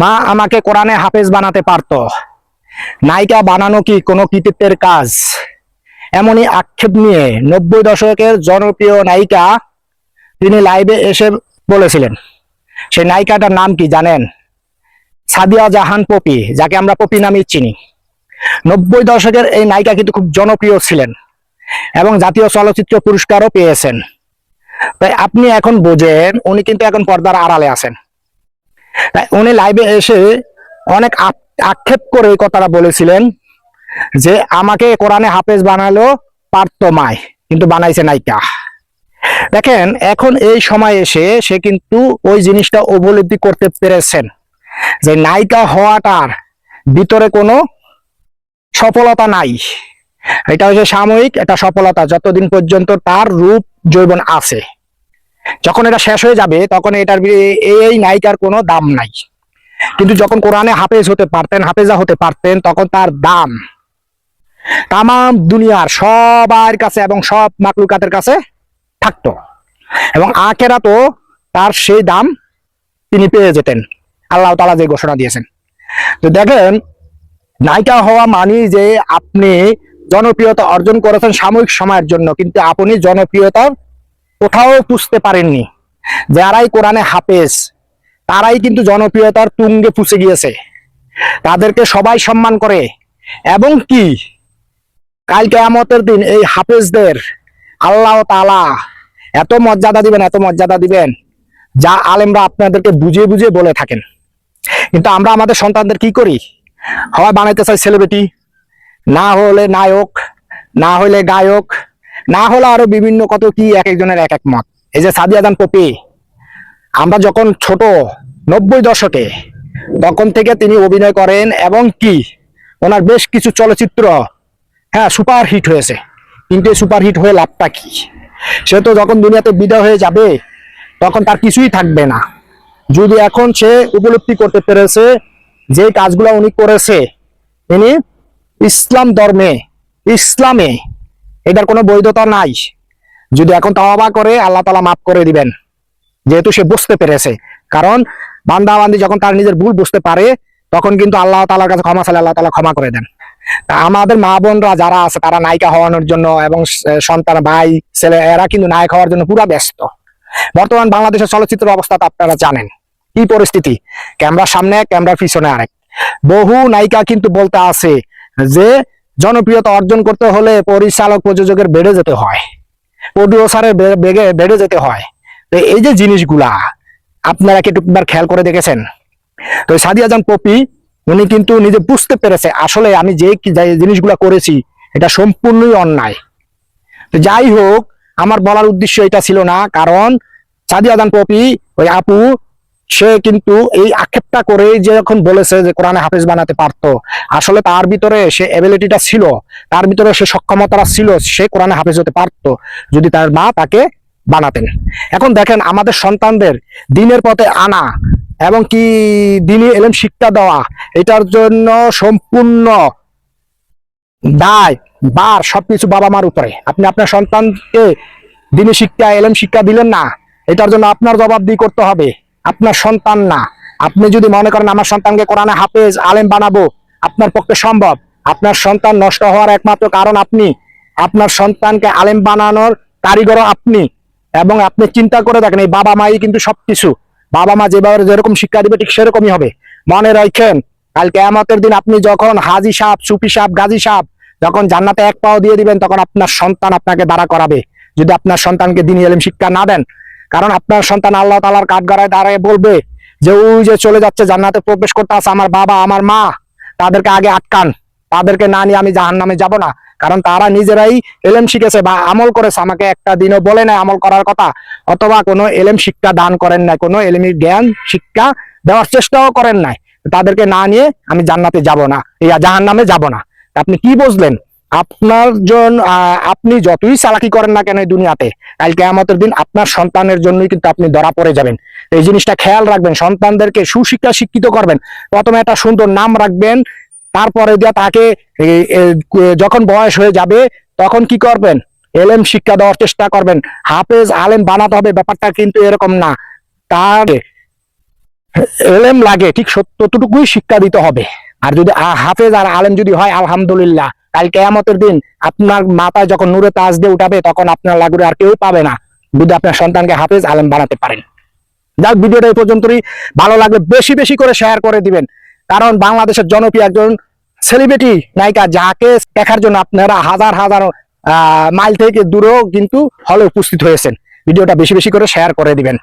মা আমাকে কোরআনে হাফেজ বানাতে পারতো। নায়িকা বানানো কি কোনো কৃতিত্বের কাজ? এমনই আক্ষেপ নিয়ে নব্বই দশকের জনপ্রিয় নায়িকা তিনি লাইভে এসে বলেছিলেন, সেই নায়িকাটার নাম কি জানেন? সাদিয়া জাহান পপি, যাকে আমরা পপি নামে চিনি। নব্বই দশকের এই নায়িকা কিন্তু খুব জনপ্রিয় ছিলেন এবং জাতীয় চলচ্চিত্র পুরস্কারও পেয়েছেন। তাই আপনি এখন বোঝেন উনি কিন্তু এখন পর্দার আড়ালে আছেন। উনি লাইভে এসে অনেক আক্ষেপ করে এই কথাটা বলেছিলেন যে আমাকে কোরআনে হাফেজ বানালো পারতো মায় কিন্তু বানাইছে নায়িকা। দেখেন, এখন এই সময় এসে সে কিন্তু ওই জিনিসটা উপলব্ধি করতে পেরেছেন যে নায়িকা হওয়াটার ভিতরে কোনো সফলতা নাই। এটা হচ্ছে সাময়িক, এটা সফলতা, যতদিন পর্যন্ত তার রূপ যৌবন আছে। যখন এটা শেষ হয়ে যাবে, তখন এটার এই নায়িকার কোনো দাম নাই। কিন্তু যখন কোরআনে হাফেজ হতে পারতেন, হাফেজা হতে পারতেন, তখন তার দাম তাম দুনিয়ার সবার কাছে এবং সব মাকলুকাতের কাছে থাকতো। এবং আখেরা তো তার সেই দাম তিনি পেয়ে যেতেন। আল্লাহ তালা যে ঘোষণা দিয়েছেন। তো দেখেন, নায়িকা হওয়া মানে যে আপনি জনপ্রিয়তা অর্জন করেছেন সাময়িক সময়ের জন্য, কিন্তু আপনি জনপ্রিয়তা কোথাও পুষতে পারেননি। যারাই কোরআনে হাফেজ, তারাই কিন্তু জনপ্রিয়তার তুঙ্গে পুষে গিয়েছে। তাদেরকে সবাই সম্মান করে। এবং কি? কাল কেয়ামতের দিন এই হাফেজদের আল্লাহ তালা এত মর্যাদা দিবেন, এত মর্যাদা দিবেন, যা আলেমরা আপনাদেরকে বুঝিয়ে বুঝিয়ে বলে থাকেন। কিন্তু আমরা আমাদের সন্তানদের কি করি? হয় বানাইতে চাই সেলিব্রিটি না হলে নায়ক, না হলে গায়ক না হলে আরও বিভিন্ন কত কি এক একজনের এক এক মত। এই যে সাদিয়া দান পপি, আমরা যখন ছোট, নব্বই দশকে, তখন থেকে তিনি অভিনয় করেন এবং কি, ওনার বেশ কিছু চলচ্চিত্র হ্যাঁ সুপার হিট হয়েছে। কিন্তু সুপার হিট হয়ে লাভটা কি? সে তো যখন দুনিয়াতে বিদায় হয়ে যাবে, তখন তার কিছুই থাকবে না। যদি এখন সে উপলব্ধি করতে পেরেছে, যে কাজগুলো উনি করেছে, তিনি ইসলাম ধর্মে, ইসলামে এটার কোনো বৈধতা নাই। যদি এখন তাওবা করে, আল্লাহ তালা মাফ করে দিবেন। যেহেতু সে বুঝতে পেরেছে। কারণ বান্দা বান্দি যখন তার নিজের ভুল বুঝতে পারে, তখন কিন্তু আল্লাহ তালার কাছে ক্ষমা চাইলে আল্লাহ তালা ক্ষমা করে দেন। তা আমাদের মা বোনরা যারা আছে, তারা নায়িকা হওয়ানোর জন্য এবং সন্তান, ভাই, ছেলে, এরা কিন্তু নায়ক হওয়ার জন্য পুরা ব্যস্ত। বর্তমান বাংলাদেশের চলচ্চিত্র অবস্থা আপনারা জানেন। কি পরিস্থিতি? ক্যামেরার সামনে, ক্যামেরার পিছনে আরেক। বহু নায়িকা কিন্তু বলতে আছে যে জনপ্রিয়তা অর্জন করতে হলে পরিচালক প্রযোজকের বেড়ে যেতে হয় প্রডিউসারের বেগে- বেড়ে যেতে হয়। তো এই যে জিনিসগুলা, আপনারা কি একটু খেয়াল করে দেখেছেন? তো সাদিয়া জান পপি, উনি কিন্তু নিজে বুঝতে পেরেছে, আসলে আমি যে জিনিসগুলা করেছি, এটা সম্পূর্ণই অন্যায়। তো যাই হোক, আমার বলার উদ্দেশ্য এটা ছিল না, কারণ সাদিয়া দান পপি, ওই আপু সে কিন্তু এই আক্ষেপটা করে যে যখন বলেছে যে কোরআনে হাফেজ বানাতে পারতো, আসলে তার ভিতরে সে এবিলিটিটা ছিল, তার ভিতরে সে সক্ষমতাটা ছিল, সে কোরআনে হাফেজ হতে পারতো যদি তার মা তাকে বানাতেন। এখন দেখেন আমাদের সন্তানদের দিনের পথে আনা এবং কি দিনে এলেম শিক্ষা দেওয়া, এটার জন্য সম্পূর্ণ দায়, বার সবকিছু বাবা মার উপরে। আপনি আপনার সন্তানকে দিনে শিক্ষা, এলেম শিক্ষা দিলেন না, এটার জন্য আপনার জবাবদি করতে হবে। আপনার সন্তান না। আপনি যদি মনে করেন আমার সন্তানকে কোরআনে হাফেজ, আলেম বানাবো, আপনার পক্ষে সম্ভব। আপনার সন্তান নষ্ট হওয়ার একমাত্র কারণ আপনি। আপনার সন্তানকে আলেম বানানোর কারিগরও আপনি। এবং আপনি চিন্তা করে দেখেন, এই বাবা মাই কিন্তু সবকিছু। বাবা মা যেভাবে যেরকম শিক্ষা দিবে, ঠিক সেরকমই হবে। মনে রাখেন, কাল কেয়ামতের দিন আপনি যখন হাজি সাহ সুফি সাহ গাজী সাহ যখন জান্নাতে এক পাও দিয়ে দিবেন, তখন আপনার সন্তান আপনাকে দাঁড়া করাবে। যদি আপনার সন্তানকে দিনী এলেম শিক্ষা না দেন কারণ আপনার সন্তান আল্লাহ তালার কাঠগড়ায় দাঁড়ায় বলবে যে, ওই যে চলে যাচ্ছে, জান্নাতে প্রবেশ করতে আছে আমার বাবা, আমার মা। তাদেরকে আগে আটকান। তাদেরকে না নিয়ে আমি জাহান নামে যাব না। কারণ তারা নিজেরাই এলেম শিখেছে বা আমল করেছে। আমাকে একটা দিনও বলে নাই আমল করার কথা। অথবা কোনো এলেম শিক্ষা দান করেন নাই, কোনো এলেমের জ্ঞান শিক্ষা দেওয়ার চেষ্টাও করেন নাই। তাদেরকে না নিয়ে আমি জান্নাতে যাব না এই জাহান নামে যাব না। আপনি কি বুঝলেন? আপনার জন আহ, আপনি যতই চালাকি করেন না কেন এই দুনিয়াতে কালকে কেয়ামতের দিন আপনার সন্তানের জন্যই কিন্তু আপনি ধরা পড়ে যাবেন। এই জিনিসটা খেয়াল রাখবেন সন্তানদেরকে সুশিক্ষা শিক্ষিত করবেন। প্রথমে একটা সুন্দর নাম রাখবেন তারপরে দিয়ে তাকে যখন বয়স হয়ে যাবে তখন কি করবেন? এলেম শিক্ষা দেওয়ার চেষ্টা করবেন। হাফেজ আলেম বানাতে হবে ব্যাপারটা কিন্তু এরকম না। তার এলেম লাগে ঠিক সত্যটুকুই শিক্ষা দিতে হবে। আর যদি হাফেজ আর আলেম যদি হয় আলহামদুলিল্লাহ। কাল কেয়ামতের দিন আপনার মাথায় যখন নূরে তাজ দিয়ে উঠাবে, তখন আপনার লাগুরে আর কেউ পাবে না। যদি আপনার সন্তানকে হাফেজ, আলেম বানাতে পারেন। যাক, ভিডিওটা এই পর্যন্তই। ভালো লাগলে বেশি বেশি করে শেয়ার করে দিবেন। কারণ বাংলাদেশের জনপ্রিয় একজন সেলিব্রিটি নায়িকা, যাকে দেখার জন্য আপনারা হাজার হাজার মাইল থেকে দূরেও কিন্তু হলে উপস্থিত হয়েছেন। ভিডিওটা বেশি বেশি করে শেয়ার করে দিবেন।